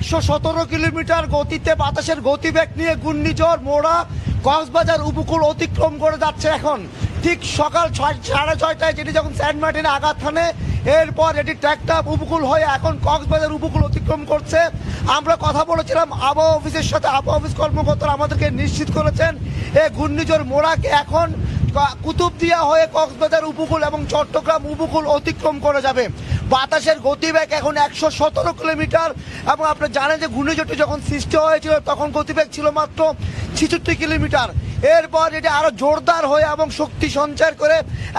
একশো সতেরো কিলোমিটার গতিতে বাতাসের গতিবেগ নিয়ে ঘূর্ণিঝড়, মোড়া, কক্সবাজার উপকূল অতিক্রম করে যাচ্ছে এখন। ঠিক সকাল ছয় সাড়ে ছয়টায় যেটি যখন স্যান্ড মার্টিনে আঘাত হানে, এরপর এটি ট্র্যাকটা উপকূল হয়ে এখন কক্সবাজার উপকূল অতিক্রম করছে। আমরা কথা বলেছিলাম আবহাওয়া অফিসের সাথে, আবহাওয়া অফিস কর্মকর্তারা আমাদেরকে নিশ্চিত করেছেন এই ঘূর্ণিঝড় মোড়াকে এখন কুতুবদিয়া হয়ে কক্সবাজার উপকূল এবং চট্টগ্রাম উপকূল অতিক্রম করে যাবে। বাতাসের গতিবেগ এখন একশো সতেরো কিলোমিটার এবং আপনি জানেন যে ঘূর্ণিঝড়টি যখন সৃষ্টি হয়েছিল, তখন গতিবেগ ছিল মাত্র ছেষট্টি কিলোমিটার। এরপর এটি আরও জোরদার হয়ে এবং শক্তি সঞ্চার করে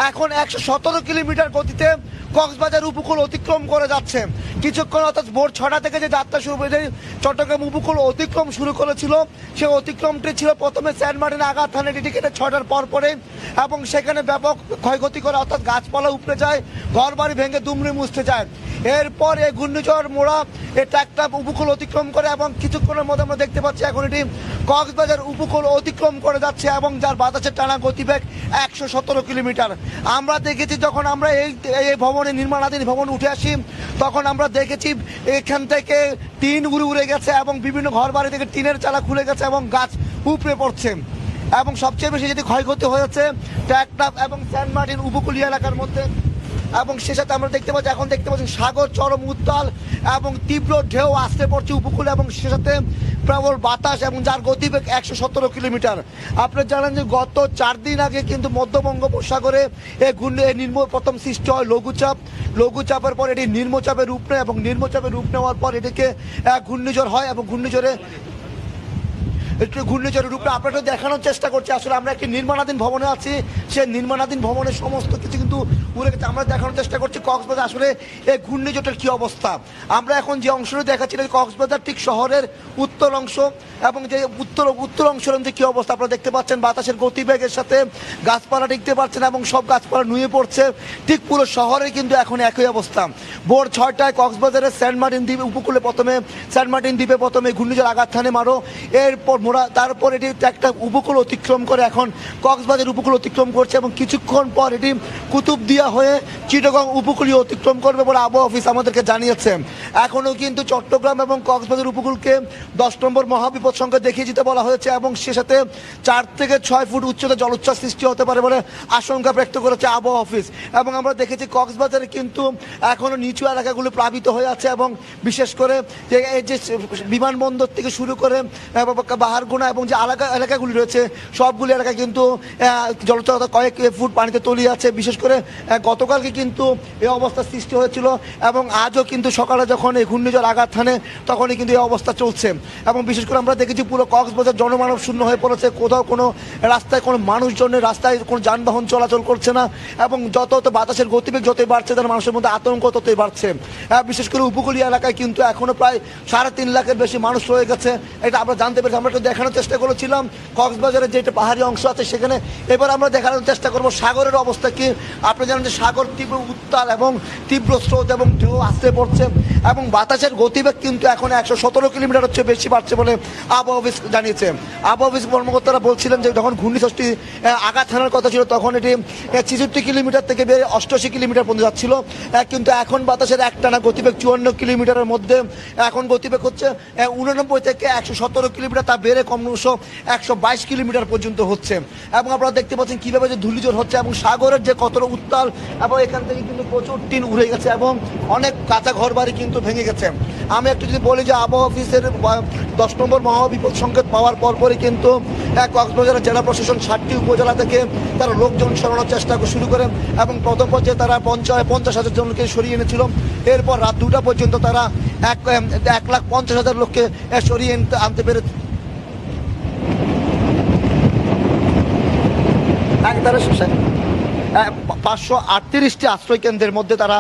এখন একশো সতেরো কিলোমিটার গতিতে কক্সবাজার উপকূল অতিক্রম করে যাচ্ছে। কিছুক্ষণ অর্থাৎ ভোর ছটা থেকে যে যাত্রা শুরু হয়েছে, চট্টগ্রাম উপকূল অতিক্রম শুরু করেছিল। সে অতিক্রমটি ছিল প্রথমে স্যান্ড মার্টিন আঘাত থানে টিকেটে ছটার পর পরে এবং সেখানে ব্যাপক ক্ষয়ক্ষতি করে অর্থাৎ গাছপালা উপড়ে যায় ঘর বাড়ি ভেঙে দুমড়ে মুছতে যায়। এরপর এই ঘূর্ণিঝড় মোড়া এই ট্র্যাকটা উপকূল অতিক্রম করে এবং কিছুক্ষণের মধ্যে আমরা দেখতে পাচ্ছি এখন এটি কক্সবাজার উপকূল অতিক্রম করে যাচ্ছে এবং যার বাতাসের টানা গতিবেগ একশো সতেরো কিলোমিটার। আমরা দেখেছি যখন আমরা এই এই ভবনে নির্মাণাধীন ভবন উঠে আসি, তখন আমরা দেখেছি এখান থেকে টিন উড়ে উড়ে গেছে এবং বিভিন্ন ঘর বাড়ি থেকে টিনের চালা খুলে গেছে এবং গাছ উপড়ে পড়ছে। এবং সবচেয়ে বেশি যেটি ক্ষয়ক্ষতি হয়েছে ট্র্যাকটা এবং সেন্ট মার্টিন উপকূলীয় এলাকার মধ্যে এবং সে সাথে আমরা দেখতে পাচ্ছি, এখন দেখতে পাচ্ছি সাগর চরম উত্তাল এবং তীব্র ঢেউ আসতে পড়ছে উপকূলে এবং সে সাথে প্রবল বাতাস এবং যার গতিবেগ একশো সতেরো কিলোমিটার। আপনি জানেন যে গত চার দিন আগে কিন্তু মধ্য বঙ্গোপসাগরে এই ঘূর্ণি নিম্ন প্রথম সৃষ্টি হয় লঘুচাপ। লঘুচাপের পর এটি নিম্নচাপের রূপ নেয় এবং নিম্নচাপের রূপ নেওয়ার পর এটিকে ঘূর্ণিঝড় হয় এবং ঘূর্ণিঝড়ে একটু ঘূর্ণিঝড়ের রূপে আপনাকে দেখানোর চেষ্টা করছি। আসলে আমরা একটি নির্মাণাধীন ভবনে আছি। সেই নির্মাণাধীন ভবনের সমস্ত কিছু কিন্তু উড়ে গেছে। আমরা দেখানোর চেষ্টা করছি কক্সবাজার। আসলে এই ঘূর্ণিঝড়ের কি অবস্থা? আমরা এখন যে অংশটি দেখাচ্ছি কক্সবাজার ঠিক শহরের উত্তর অংশ এবং যে উত্তর উত্তর অংশের যে কি অবস্থা আপনারা দেখতে পাচ্ছেন? বাতাসের গতিবেগের সাথে গাছপালা দেখতে পাচ্ছেন এবং সব গাছপালা নুয়ে পড়ছে। ঠিক পুরো শহরে কিন্তু এখন একই অবস্থা। ভোর ছয়টায় কক্সবাজারের সেন্ট মার্টিন দ্বীপ, উপকূলে প্রথমে সেন্ট মার্টিন দ্বীপে প্রথমে ঘূর্ণিঝড় আঘাত থানে মারো। এরপর মোড়া তারপর এটি একটা উপকূল অতিক্রম করে এখন কক্সবাজার উপকূল অতিক্রম করছে এবং কিছুক্ষণ পর এটি কুতুবদিয়া হয়ে চিটগং উপকূলীয় অতিক্রম করবে বলে আবহাওয়া অফিস আমাদেরকে জানিয়েছে। এখনও কিন্তু চট্টগ্রাম এবং কক্সবাজার উপকূলকে দশ নম্বর মহাবিপদ সংখ্যা দেখিয়ে যেতে বলা হয়েছে এবং সে সাথে চার থেকে ছয় ফুট উচ্চতা জলোচ্ছ্বাস সৃষ্টি হতে পারে বলে আশঙ্কা ব্যক্ত করেছে আবহাওয়া অফিস। এবং আমরা দেখেছি কক্সবাজারে কিন্তু এখনও নিচু এলাকাগুলো প্লাবিত হয়ে আছে এবং বিশেষ করে এই যে বিমানবন্দর থেকে শুরু করে আহ, বাহারগোনা এবং যে এলাকা এলাকাগুলি রয়েছে, সবগুলি এলাকায় কিন্তু জলোচ্ছ্বাস কয়েক ফুট পানিতে তলিয়ে আছে বিশেষ করে গতকালকে কিন্তু এই অবস্থা সৃষ্টি হয়েছিল এবং আজও কিন্তু সকালে যখন এই ঘূর্ণিঝড় আঘাত থানে তখনই কিন্তু এই অবস্থা চলছে। এবং বিশেষ করে আমরা দেখেছি পুরো কক্সবাজার জনমানব শূন্য হয়ে পড়েছে। কোথাও কোনো রাস্তায় কোনো মানুষজনের রাস্তায় কোনো যানবাহন চলাচল করছে না এবং যত যত বাতাসের গতিবেগ যতই বাড়ছে, তার মানুষের মধ্যে আতঙ্ক ততই বাড়ছে। বিশেষ করে উপকূলীয় এলাকায় কিন্তু এখনও প্রায় সাড়ে তিন লাখের বেশি মানুষ রয়ে গেছে। এটা আমরা জানতে পেরেছি। আমরা একটু দেখানোর চেষ্টা করেছিলাম। কক্সবাজারের যেটা পাহাড়ি অংশ আছে, সেখানে এবার আমরা দেখানোর চেষ্টা করব। সাগরের অবস্থা কি? আপনি জানেন যে সাগর তীব্র উত্তাল এবং তীব্র স্রোত এবং ঢেউ আসতে পড়ছে এবং বাতাসের গতিবেগ কিন্তু এখন একশো সতেরো কিলোমিটার হচ্ছে বেশি বাড়ছে বলে আবহাওয়া জানিয়েছে। আবহাওয়া কর্মকর্তারা বলছিলেন যে যখন ঘূর্ণিঝড়টি আঘাত হানার কথা ছিল, তখন এটি ছেষট্টি কিলোমিটার থেকে বেড়ে অষ্টআশি কিলোমিটার পর্যন্ত যাচ্ছিল। কিন্তু এখন বাতাসের একটানা গতিবেগ চুয়ান্ন কিলোমিটারের মধ্যে এখন গতিবেগ হচ্ছে উননব্বই থেকে একশো সতেরো কিলোমিটার। তা বেড়ে ক্রমশ একশো বাইশ কিলোমিটার পর্যন্ত হচ্ছে। এবং আপনারা দেখতে পাচ্ছেন কীভাবে যে ধূলিঝড় হচ্ছে এবং সাগরের যে কতটা উত্তাল এবং এখান থেকে কিন্তু প্রচুর টিন উড়ে গেছে এবং অনেক কাঁচা ঘর বাড়ি কিন্তু ভেঙে গেছে। আমি একটু যদি বলি যে আবহাওয়া অফিসের দশ নম্বর মহাবিপদ সংকেত পাওয়ার পরপরই কিন্তু আহ, কক্সবাজারের জেলা প্রশাসন ষাটটি উপজেলা থেকে তারা লোকজন সরানোর চেষ্টা শুরু করে এবং প্রথম পর্যায়ে তারা পঞ্চাশ পঞ্চাশ হাজার জনকে সরিয়ে এনেছিল। এরপর রাত দুটা পর্যন্ত তারা এক এক লাখ পঞ্চাশ হাজার লোককে সরিয়ে আনতে পেরে একবারে শেষে পাঁচশো আটত্রিশটি আশ্রয় কেন্দ্রের মধ্যে তারা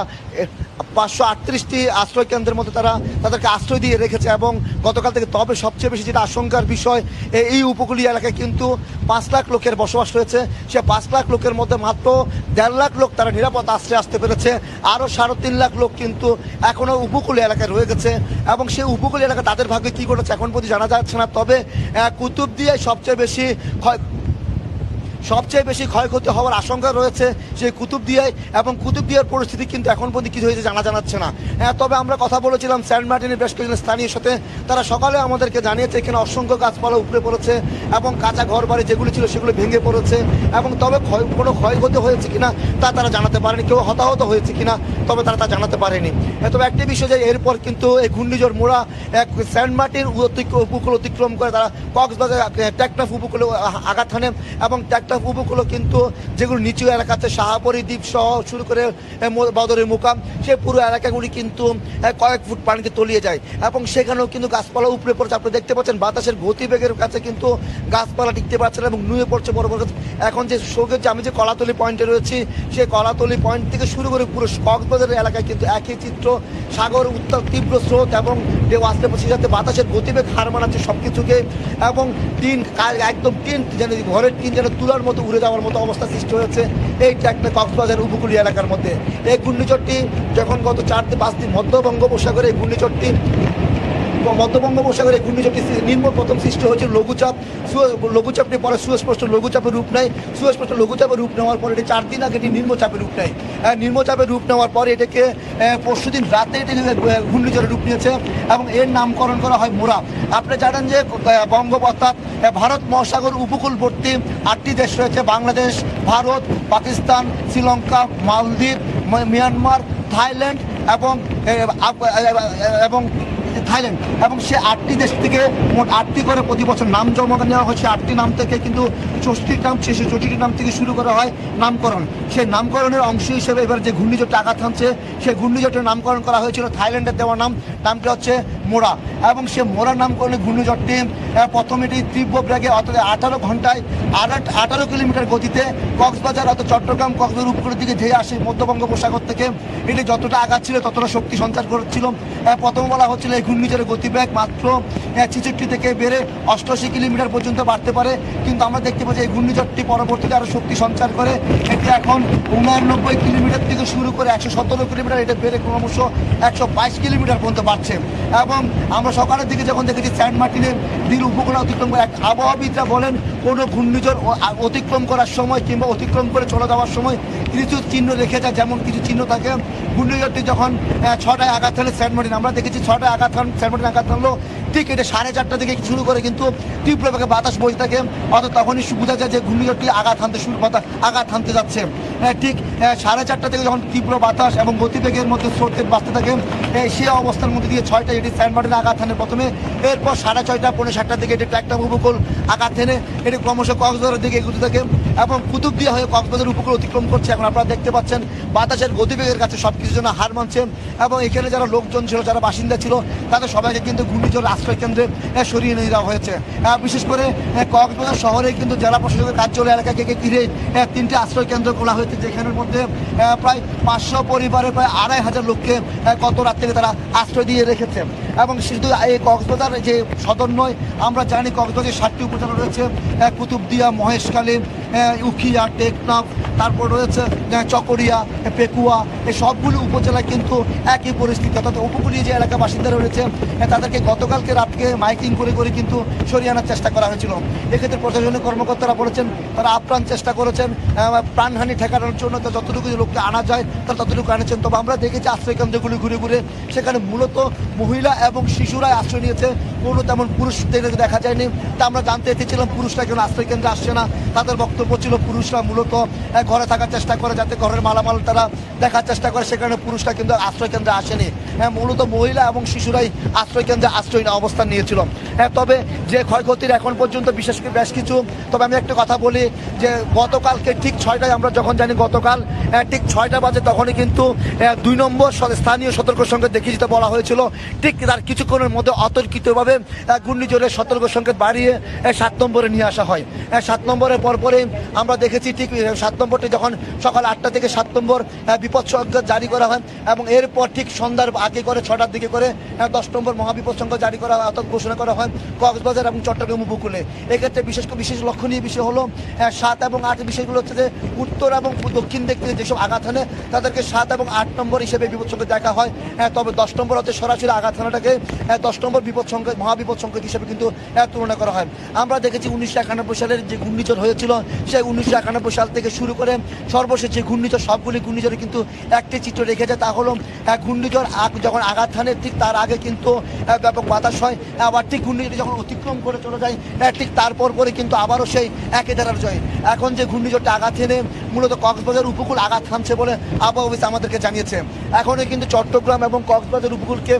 পাঁচশো আটত্রিশটি আশ্রয় কেন্দ্রের মধ্যে তারা তাদেরকে আশ্রয় দিয়ে রেখেছে এবং গতকাল থেকে তবে সবচেয়ে বেশি যেটা আশঙ্কার বিষয় এই উপকূলীয় এলাকায় কিন্তু পাঁচ লাখ লোকের বসবাস রয়েছে। সে পাঁচ লাখ লোকের মধ্যে মাত্র দেড় লাখ লোক তারা নিরাপদ আশ্রয় আসতে পেরেছে। আরও সাড়ে তিন লাখ লোক কিন্তু এখনও উপকূলীয় এলাকায় রয়ে গেছে এবং সেই উপকূলীয় এলাকা তাদের ভাগ্যে কী ঘটেছে এখন পর্যন্ত জানা যাচ্ছে না। তবে আহ, কুতুবদিয়ায় সবচেয়ে বেশি সবচেয়ে বেশি ক্ষয়ক্ষতি হওয়ার আশঙ্কা রয়েছে সেই কুতুবদিয়ায় এবং কুতুবদিয়ার পরিস্থিতি কিন্তু এখন পর্যন্ত কিছু হয়েছে জানা জানাচ্ছে না। হ্যাঁ তবে আমরা কথা বলেছিলাম সেন্ট মার্টিনের বেশ কয়েকজন স্থানীয় সাথে। তারা সকালে আমাদেরকে জানিয়েছে, এখানে অসংখ্য গাছপালা উপরে পড়েছে এবং কাঁচা ঘর বাড়ি যেগুলো ছিল সেগুলো ভেঙে পড়েছে। এবং তবে ক্ষয়, কোনো ক্ষয়ক্ষতি হয়েছে কিনা তা তারা জানাতে পারেনি, কেউ হতাহত হয়েছে কিনা তবে তারা তা জানাতে পারেনি। এ তবে একটি বিষয় যে এরপর কিন্তু এই ঘূর্ণিঝড় মোড়া এক সেন্ট মার্টিন উপকূল অতিক্রম করে তারা কক্সবাজার ট্যাকটাফ উপকূলে আঘাত হানে এবং ট্যাকটাফ উপকূলে কিন্তু যেগুলো নিচু এলাকা আছে শাহাপরি দ্বীপ সহ শুরু করে বদরের মুকাম, সে পুরো এলাকাগুলি কিন্তু কয়েক ফুট পানিতে তলিয়ে যায়। এবং সেখানেও কিন্তু গাছপালা উপরে পড়ছে। আপনি দেখতে পাচ্ছেন বাতাসের গতিবেগের কাছে কিন্তু গাছপালা টিকতে পারছে না এবং নুয়ে পড়ছে বড় বড় এখন যে শোকের যে আমি যে কলাতলি পয়েন্টে রয়েছি, সে কলাতলি পয়েন্ট থেকে শুরু করে পুরো কক্সবাজারের এলাকায় কিন্তু একই চিত্র। সাগর উত্তাপ তীব্র স্রোত এবং ঢেউ আসতে পারছে। যাতে বাতাসের গতিবেগ হার মানাচ্ছে সব কিছুকে এবং টিন একদম টিন, যেন ঘরের টিন যেন তুলার মতো উড়ে যাওয়ার মতো অবস্থা সৃষ্টি হয়েছে এই ট্র্যাকটা কক্সবাজার উপকূলীয় এলাকার মধ্যে। এই ঘূর্ণিঝড়টি যখন গত চার পাঁচ দিন মধ্য বঙ্গোপসাগরে এই ঘূর্ণিঝড়টি মধ্য বঙ্গোপসাগরে ঘূর্ণিঝড়টি নিম্ন প্রথম সৃষ্টি হয়েছিল লঘুচাপ। লঘুচাপটি পরে সুস্পষ্ট লঘুচাপের রূপ নেয়। সুস্পষ্ট লঘুচাপের রূপ নেওয়ার পরে এটি চার দিন আগে এটি নিম্নচাপের রূপ নেয়। নিম্নচাপের রূপ নেওয়ার পরে এটাকে পরশুদিন রাতে এটি ঘূর্ণিঝড়ের রূপ নিয়েছে এবং এর নামকরণ করা হয় মোরা আপনি জানেন যে অর্থাৎ ভারত মহাসাগর উপকূলবর্তী আটটি দেশ রয়েছে। বাংলাদেশ, ভারত, পাকিস্তান, শ্রীলঙ্কা, মালদ্বীপ মিয়ানমার, থাইল্যান্ড এবং এবং থাইল্যান্ড। এবং সে আটটি দেশ থেকে মোট আটটি করে প্রতি বছর নাম জমা নেওয়া হয়েছে আটটি নাম থেকে কিন্তু চষ্টির নাম শেষে চষ্টির নাম থেকে শুরু করা হয় নামকরণ। সেই নামকরণের অংশ হিসেবে এবার যে ঘূর্ণিঝড়টা আঘাত হানছে সেই ঘূর্ণিঝড়টা নামকরণ করা হয়েছিল থাইল্যান্ডের দেওয়া নাম। নামটি হচ্ছে মোরা এবং সে মোরা নামকরণে ঘূর্ণিঝড়টি প্রথম এটি তীব্র ব্যাগে অর্থাৎ আঠারো ঘন্টায় আট আঠারো কিলোমিটার গতিতে কক্সবাজার অর্থাৎ চট্টগ্রাম কক্সবাজার উপকূলের দিকে ধেয়ে আসে মধ্যবঙ্গ বঙ্গোপসাগর থেকে। এটি যতটা আঘাত ছিল, ততটা শক্তি সঞ্চার করেছিল। প্রথম বলা হচ্ছিল এই ঘূর্ণিঝড়ের গতিবেগ মাত্র ছিচট্টি থেকে বেড়ে অষ্টআশি কিলোমিটার পর্যন্ত বাড়তে পারে। কিন্তু আমরা দেখতে পাচ্ছি এই ঘূর্ণিঝড়টি পরবর্তীতে আরও শক্তি সঞ্চার করে। এটি এখন উনানব্বই কিলোমিটার থেকে শুরু করে একশো সতেরো কিলোমিটার, এটা বেড়ে ক্রমশ একশো বাইশ কিলোমিটার পর্যন্ত বাড়ছে। এবং আমরা সকালের দিকে যখন দেখেছি স্যান্ট মার্টিনের দিন উপকূল অতিক্রম করে, এক আবহাওয়াবিদরা বলেন, কোনো ঘূর্ণিঝড় অতিক্রম করার সময় কিংবা অতিক্রম করে চলে যাওয়ার সময় কিছু চিহ্ন রেখে যায়, যেমন কিছু চিহ্ন থাকে। ঘূর্ণিঝড়টি যখন ছটায় আঘাত হলে স্যান্ট মার্টিন, আমরা দেখেছি ছটায় আঘাত হন স্যান্ট মার্টিন আঘাত হানলো। ঠিক এটা সাড়ে চারটা থেকে শুরু করে কিন্তু তীব্র বেগে বাতাস বইতে থাকে। অর্থাৎ তখনই বোঝা যায় যে ঘূর্ণিঝড়টি আঘাত হানতে শুরু আঘাত হানতে যাচ্ছে। ঠিক সাড়ে চারটা থেকে যখন তীব্র বাতাস এবং গতিবেগের মধ্যে স্রোতের বাঁচতে থাকে সেই অবস্থার মধ্যে দিয়ে ছয়টা এটি স্যান্ট মার্টিন আঘাত হানে প্রথমে। এরপর সাড়ে ছয়টা পনেরো সাতটার দিকে এটি ট্র্যাকটা উপকূল আঘাত হেনে। এটি ক্রমশ কক্সবাজারের দিকে এগুতে থাকে। এবং কুতুব দিয়ে হয়ে কক্সবাজার উপকূল অতিক্রম করছে। এখন আপনারা দেখতে পাচ্ছেন, বাতাসের গতিবেগের কাছে সব কিছু যেন হার মানছে এবং এখানে যারা লোকজন ছিল, যারা বাসিন্দা ছিল, তাদের সবাইকে কিন্তু ঘূর্ণিঝড় আশ্রয় কেন্দ্রে সরিয়ে নিয়ে যাওয়া হয়েছে। বিশেষ করে কক্সবাজার শহরে কিন্তু জেলা প্রশাসকের কার্যালয় এলাকাকে ঘিরে তিনটি আশ্রয় কেন্দ্র খোলা হয়েছে, যেখানের মধ্যে প্রায় পাঁচশো পরিবারের প্রায় আড়াই হাজার লোককে গত রাত থেকে তারা আশ্রয় দিয়ে রেখেছে। এবং শুধু এই কক্সবাজার যে সদর নয়, আমরা জানি কক্সবাজারের সাতটি উপজেলা রয়েছে কুতুবদিয়া, মহেশখালী উখিয়া, টেকনাফ তারপর রয়েছে চকরিয়া, পেকুয়া, এই সবগুলো উপজেলায় কিন্তু একই পরিস্থিতি। অর্থাৎ উপকূলীয় যে এলাকা বাসিন্দারা রয়েছে তাদেরকে গতকালকে রাতকে মাইকিং করে করে কিন্তু সরিয়ে আনার চেষ্টা করা হয়েছিল। এক্ষেত্রে প্রশাসনিক কর্মকর্তারা বলেছেন, তারা আপ্রাণ চেষ্টা করেছেন প্রাণহানি ঠেকানোর জন্য যতটুকু লোককে আনা যায়, তারা ততটুকু আনেছেন। তবে আমরা দেখেছি আশ্রয় কেন্দ্রগুলি ঘুরে ঘুরে, সেখানে মূলত মহিলা এবং শিশুরাই আশ্রয় নিয়েছে। কোনো তেমন পুরুষদের দেখা যায়নি। তা আমরা জানতে চেয়েছিলাম পুরুষরা কেন আশ্রয় কেন্দ্রে আসছে না? তাদের বক্তব্য ছিল, পুরুষরা মূলত ঘরে থাকার চেষ্টা করে যাতে ঘরের মালামাল তারা দেখার চেষ্টা করে সেখানে পুরুষরা কিন্তু আশ্রয় কেন্দ্রে আসেনি। হ্যাঁ মূলত মহিলা এবং শিশুরাই আশ্রয় কেন্দ্রে আশ্রয় নেওয়া অবস্থান নিয়েছিল। হ্যাঁ তবে যে ক্ষয়ক্ষতির এখন পর্যন্ত বিশেষ করে বেশ কিছু তবে আমি একটা কথা বলি যে গতকালকে ঠিক ছয়টায় আমরা যখন জানি গতকাল আহ, ঠিক ছয়টা বাজে তখনই কিন্তু দুই নম্বর স্থানীয় সতর্ক সংকেত দেখিয়ে দিতে বলা হয়েছিল। ঠিক তার কিছুক্ষণের মধ্যে অতর্কিতভাবে আহ, ঘূর্ণিঝড়ের সতর্ক সংকেত বাড়িয়ে সাত নম্বরে নিয়ে আসা হয়। সাত নম্বরের পরপরে আমরা দেখেছি ঠিক সাত নম্বরটি যখন সকাল আটটা থেকে সাত নম্বর বিপদ সংকেত জারি করা হয় এবং এরপর ঠিক সন্ধ্যার আগে করে ছটার দিকে করে আহ, দশ নম্বর মহাবিপদ সংখ্যা জারি করা অর্থাৎ ঘোষণা করা হয় কক্সবাজার এবং চট্টগ্রাম উপকূলে। এক্ষেত্রে বিশেষ করে বিশেষ লক্ষণীয় বিষয় হলো আহ, সাত এবং আট বিষয়গুলো হচ্ছে যে উত্তর এবং দক্ষিণ দিক থেকে যেসব আঘাত হানে তাদেরকে সাত এবং আট নম্বর হিসেবে বিপদ সংকেত দেখা হয়। আহ, তবে দশ নম্বর হচ্ছে সরাসরি আঘাত হানাটাকে দশ নম্বর বিপদ সংকেত মহাবিপদ সংকেত হিসেবে কিন্তু তুলনা করা হয়। আমরা দেখেছি উনিশশো একানব্বই সালের যে ঘূর্ণিঝড় হয়েছিল সেই উনিশশো একানব্বই সাল থেকে শুরু করে সর্বশেষ যে ঘূর্ণিঝড় সবগুলি ঘূর্ণিঝড়ে কিন্তু একটি চিত্র রেখে যায় তা হলো ঘূর্ণিঝড় যখন আঘাত হানে, ঠিক তার আগে কিন্তু ব্যাপক বাতাস হয়। আবার ঠিক ঘূর্ণিঝড় যখন অতিক্রম করে চলে যায় ঠিক তারপর পরে কিন্তু আবারও সেই একই ধারার জয়। এখন যে ঘূর্ণিঝড়টা আঘাত হেনে মূলত কক্সবাজার উপকূল আঘাত হানছে বলে আবহাওয়া অফিস আমাদেরকে জানিয়েছে। এখনই কিন্তু চট্টগ্রাম এবং কক্সবাজার উপকূলকে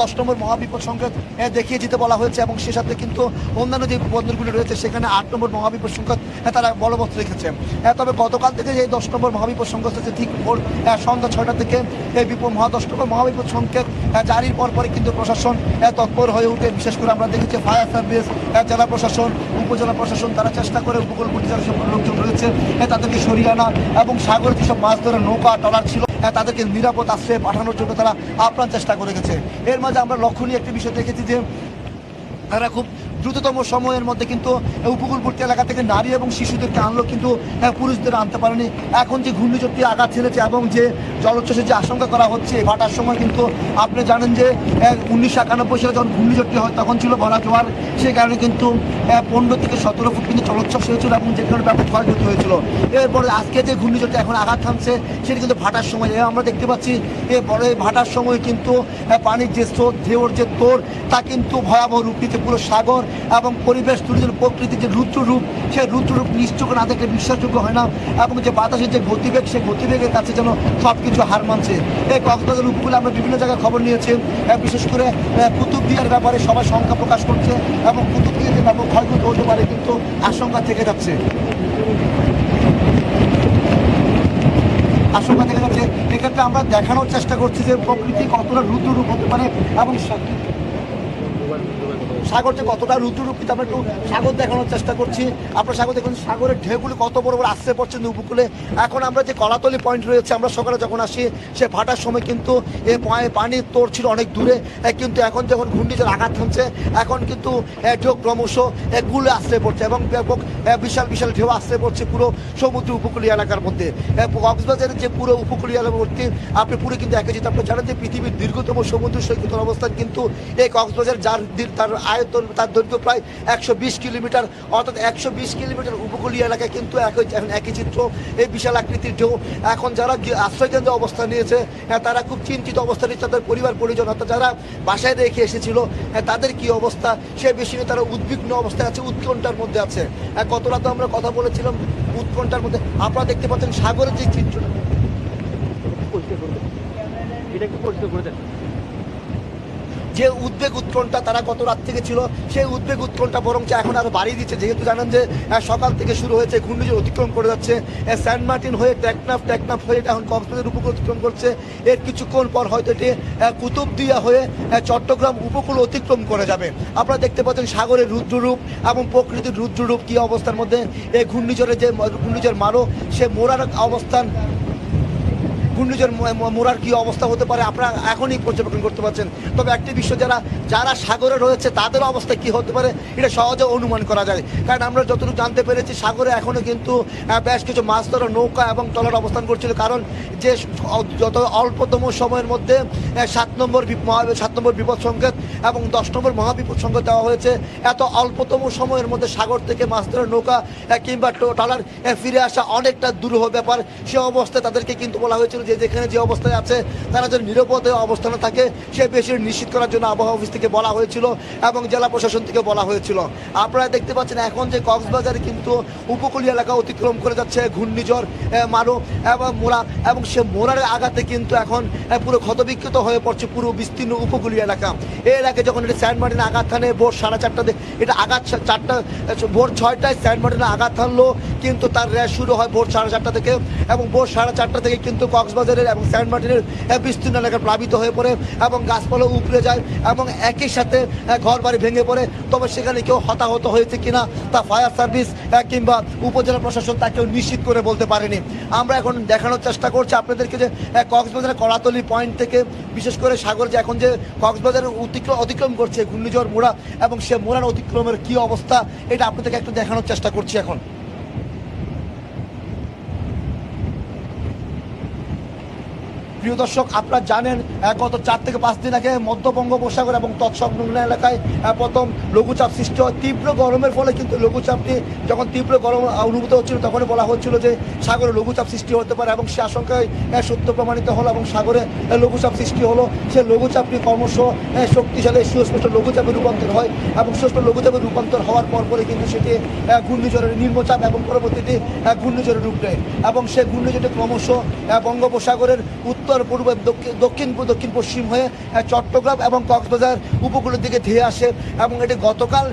দশ নম্বর মহাবিপদ সংকেত দেখিয়ে দিতে বলা হয়েছে এবং সে সাথে কিন্তু অন্যান্য যে বন্দরগুলি রয়েছে, সেখানে আট নম্বর মহাবিপদ সংকেত তারা বলবৎ রেখেছে। তবে গতকাল থেকে যে দশ নম্বর মহাবিপদ সংকেত হচ্ছে, ঠিক ভোর সন্ধ্যা ছয়টা থেকে, এই বিপদ মহা দশ নম্বর মহাবিপদ সংকেত জারির পর পরে কিন্তু প্রশাসন তৎপর হয়ে উঠে। বিশেষ করে আমরা দেখেছি ফায়ার সার্ভিস জেলা প্রশাসন, উপজেলা প্রশাসন, তারা চেষ্টা করে উপকূলবর্তী যারা লোকজন রয়েছে। তাদেরকে সরিয়ে আনা এবং সাগরে যেসব মাছ ধরে নৌকা টলার ছিল তাদেরকে নিরাপদ আশ্রয়ে পাঠানোর জন্য তারা আপ্রাণ চেষ্টা করে গেছে। এর মাঝে আমরা লক্ষণীয় একটি বিষয় দেখেছি যে, তারা খুব দ্রুততম সময়ের মধ্যে কিন্তু উপকূলবর্তী এলাকা থেকে নারী এবং শিশুদেরকে আনলো কিন্তু আহ, পুরুষদের আনতে পারেনি। এখন যে ঘূর্ণিঝড়টি আঘাত ছেড়েছে এবং যে জলোচ্ছ্বাসের যে আশঙ্কা করা হচ্ছে ভাটার সময় কিন্তু আপনি জানেন যে উনিশশো একানব্বই সালে যখন ঘূর্ণিঝড়টি হয় তখন ছিল ভরা জোয়ার। সেই কারণে কিন্তু পনেরো থেকে সতেরো ফুট কিন্তু জলোচ্ছ্বাস হয়েছিল এবং যেখানে ব্যাপক ক্ষয়ক্ষতি হয়েছিল। এরপরে আজকে যে ঘূর্ণিঝড়টি এখন আঘাত থামছে সেটি কিন্তু ভাটার সময়। আমরা দেখতে পাচ্ছি এরপরে ভাটার সময় কিন্তু পানির যে স্রোত ঢেউর যে তোর তা কিন্তু ভয়াবহ রূপ নিতে পুরো সাগর এবং পরিবেশ তুলির প্রকৃতির যে রুদ্র রূপ সেই রুদ্র রূপ নিশ্চয় না দেখলে বিশ্বাসযোগ্য হয় না এবং যে বাতাসের যে গতিবেগ, সেই গতিবেগের কাছে যেন সব কিছু হার মানছে। এই কক্সবাজার উপকূলে আমরা বিভিন্ন জায়গায় খবর নিয়েছি বিশেষ করে কুতুবদিয়ার ব্যাপারে সবাই শঙ্কা প্রকাশ করছে এবং কুতুবদিয়া যে ব্যাপক ক্ষয়ক্ষতি হতে পারে কিন্তু আশঙ্কা থেকে যাচ্ছে। আশঙ্কা থেকে যাচ্ছে। এক্ষেত্রে আমরা দেখানোর চেষ্টা করছি যে প্রকৃতি কতটা রুদ্ররূপ হতে পারে এবং সাগর যে কতটা রুদ্ররূপ কিন্তু আমরা একটু সাগর দেখানোর চেষ্টা করছি। আপনার সাগর দেখুন, সাগরের ঢেউগুলি কত বড় বড় আসতে পড়ছে উপকূলে। এখন আমরা যে কলাতলি পয়েন্ট রয়েছে, আমরা সকালে যখন আসি, সে ভাটার সময় কিন্তু এ পা- পানির তোর ছিল অনেক দূরে। কিন্তু এখন যখন ঘূর্ণিঝড় আঘাত থামছে এখন কিন্তু ঢেউ ক্রমশ গুলে আসতে পড়ছে এবং ব্যাপক বিশাল বিশাল ঢেউ আসতে পড়ছে পুরো সমুদ্র উপকূলীয় এলাকার মধ্যে। কক্সবাজারের যে পুরো উপকূলীয় এলাকাবর্তী, আপনি পুরো কিন্তু একই যেটা আপনি জানেন যে পৃথিবীর দীর্ঘতম সমুদ্র সৈকতের অবস্থান কিন্তু এই কক্সবাজার, যার তার আয়তন তার দৈর্ঘ্য প্রায় একশো বিশ কিলোমিটার অর্থাৎ একশো বিশ কিলোমিটার উপকূলীয় এলাকায় কিন্তু একই এখন একই চিত্র এই বিশাল আকৃতির ঢেউ। এখন যারা আশ্রয়কেন্দ্রে অবস্থান নিয়েছে হ্যাঁ, তারা খুব চিন্তিত অবস্থা নিচ্ছে তাদের পরিবার পরিজন অর্থাৎ যারা বাসায় রেখে এসেছিল হ্যাঁ, তাদের কি অবস্থা? সে বেশি নিয়ে তারা উদ্বিগ্ন অবস্থায় আছে উৎকণ্ঠার মধ্যে আছে। হ্যাঁ, রাতে আমরা কথা বলেছিলাম উৎকণ্ঠার মধ্যে। আপনারা দেখতে পাচ্ছেন সাগরের যে চিত্রটা। এটা একটু পরিষ্কার করে দেন। যে উদ্বেগ উৎকণ্ঠা তারা গত রাত থেকে ছিল, সেই উদ্বেগ উৎকণ্ঠা বরং এখন আরও বাড়িয়ে দিচ্ছে। যেহেতু জানেন যে সকাল থেকে শুরু হয়েছে, ঘূর্ণিঝড় অতিক্রম করে যাচ্ছে। সেন্ট মার্টিন হয়ে টেকনাফ টেকনাফ হয়ে এখন কক্সবাজার উপকূল অতিক্রম করছে। এর কিছুক্ষণ পর হয়তো এটি কুতুবদিয়া হয়ে চট্টগ্রাম উপকূল অতিক্রম করে যাবে। আপনারা দেখতে পাচ্ছেন সাগরের রুদ্ররূপ এবং প্রকৃতির রুদ্ররূপ কি অবস্থার মধ্যে। এই ঘূর্ণিঝড়ে যে ঘূর্ণিঝড় মারো, সে মোড়ার অবস্থান ঘূর্ণিঝড় মোড়ার কি অবস্থা হতে পারে? আপনারা এখনই পর্যবেক্ষণ করতে পারছেন। তবে একটি বিষয় যারা যারা সাগরে রয়েছে, তাদের অবস্থা কি হতে পারে? এটা সহজে অনুমান করা যায়। কারণ আমরা যতটুকু জানতে পেরেছি, সাগরে এখনও কিন্তু বেশ কিছু মাছ ধরা নৌকা এবং ট্রলার অবস্থান করছিল। কারণ যে যত অল্পতম সময়ের মধ্যে সাত নম্বর মহা- সাত নম্বর বিপদ সংকেত এবং দশ নম্বর মহাবিপদ সংকেত দেওয়া হয়েছে। এত অল্পতম সময়ের মধ্যে সাগর থেকে মাছ ধরা নৌকা কিংবা টো- ট্রলার ফিরে আসা অনেকটা দুরূহ ব্যাপার। সে অবস্থায় তাদেরকে কিন্তু বলা হয়েছিল যে যেখানে যে অবস্থায় আছে, তারা যেন নিরাপদে অবস্থানে থাকে, সে বেশি নিশ্চিত করার জন্য আবহাওয়া অফিস থেকে বলা হয়েছিল এবং জেলা প্রশাসন থেকে বলা হয়েছিল। আপনারা দেখতে পাচ্ছেন এখন যে কক্সবাজারে কিন্তু উপকূলীয় এলাকা অতিক্রম করে যাচ্ছে ঘূর্ণিঝড় মারো এবং মোড়া এবং সে মোড়ার আঘাতে কিন্তু এখন পুরো ক্ষতবিক্ষত হয়ে পড়ছে পুরো বিস্তীর্ণ উপকূলীয় এলাকা। এই এলাকায় যখন এটা স্যান্ড মার্টিনে আঘাত থানে ভোর সাড়ে চারটাতে, এটা আঘাত চারটা ভোর ছয়টায় স্যান্ড মার্টিনে আঘাত থানলো কিন্তু তার র্যাশ শুরু হয় ভোর সাড়ে চারটা থেকে এবং ভোর সাড়ে চারটা থেকে কিন্তু কক্সবাজারের এবং সেন্ট মার্টিনের বিস্তীর্ণ এলাকা প্লাবিত হয়ে পড়ে এবং গাছপালা উপড়ে যায় এবং একই সাথে ঘর বাড়ি ভেঙে পড়ে। তবে সেখানে কেউ হতাহত হয়েছে কিনা তা ফায়ার সার্ভিস কিংবা উপজেলা প্রশাসন তা কেউ নিশ্চিত করে বলতে পারেনি। আমরা এখন দেখানোর চেষ্টা করছি আপনাদেরকে যে কক্সবাজারের কলাতলি পয়েন্ট থেকে বিশেষ করে সাগর যে এখন যে কক্সবাজারের অতিক্রম অতিক্রম করছে, ঘূর্ণিঝড় মোড়া এবং সে মোড়ার অতিক্রমের কি অবস্থা, এটা আপনাদেরকে একটু দেখানোর চেষ্টা করছি এখন। প্রিয় দর্শক, আপনারা জানেন গত চার থেকে পাঁচ দিন আগে মধ্য বঙ্গোপসাগর এবং তৎসংলগ্ন এলাকায় প্রথম লঘুচাপ সৃষ্টি হয়। তীব্র গরমের ফলে কিন্তু লঘুচাপটি যখন তীব্র গরম অনুভূত হচ্ছিল, তখনই বলা হচ্ছিল যে সাগরে লঘুচাপ সৃষ্টি হতে পারে এবং সে আশঙ্কায় সত্য প্রমাণিত হলো এবং সাগরে লঘুচাপ সৃষ্টি হলো। সে লঘুচাপটি ক্রমশ শক্তিশালী সুস্পষ্ট লঘুচাপে রূপান্তর হয় এবং সুস্পষ্ট লঘুচাপে রূপান্তর হওয়ার পর পরে কিন্তু সেটি ঘূর্ণিঝড়ের নিম্নচাপ এবং পরবর্তীতে ঘূর্ণিঝড়ের রূপ নেয়। এবং সে ঘূর্ণিঝড়টি ক্রমশ বঙ্গোপসাগরের উত্তর পূর্ব, দক্ষিণ দক্ষিণ পশ্চিম হয়ে চট্টগ্রাম এবং কক্সবাজার উপকূলের দিকে ধেয়ে আসে এবং এটি গতকাল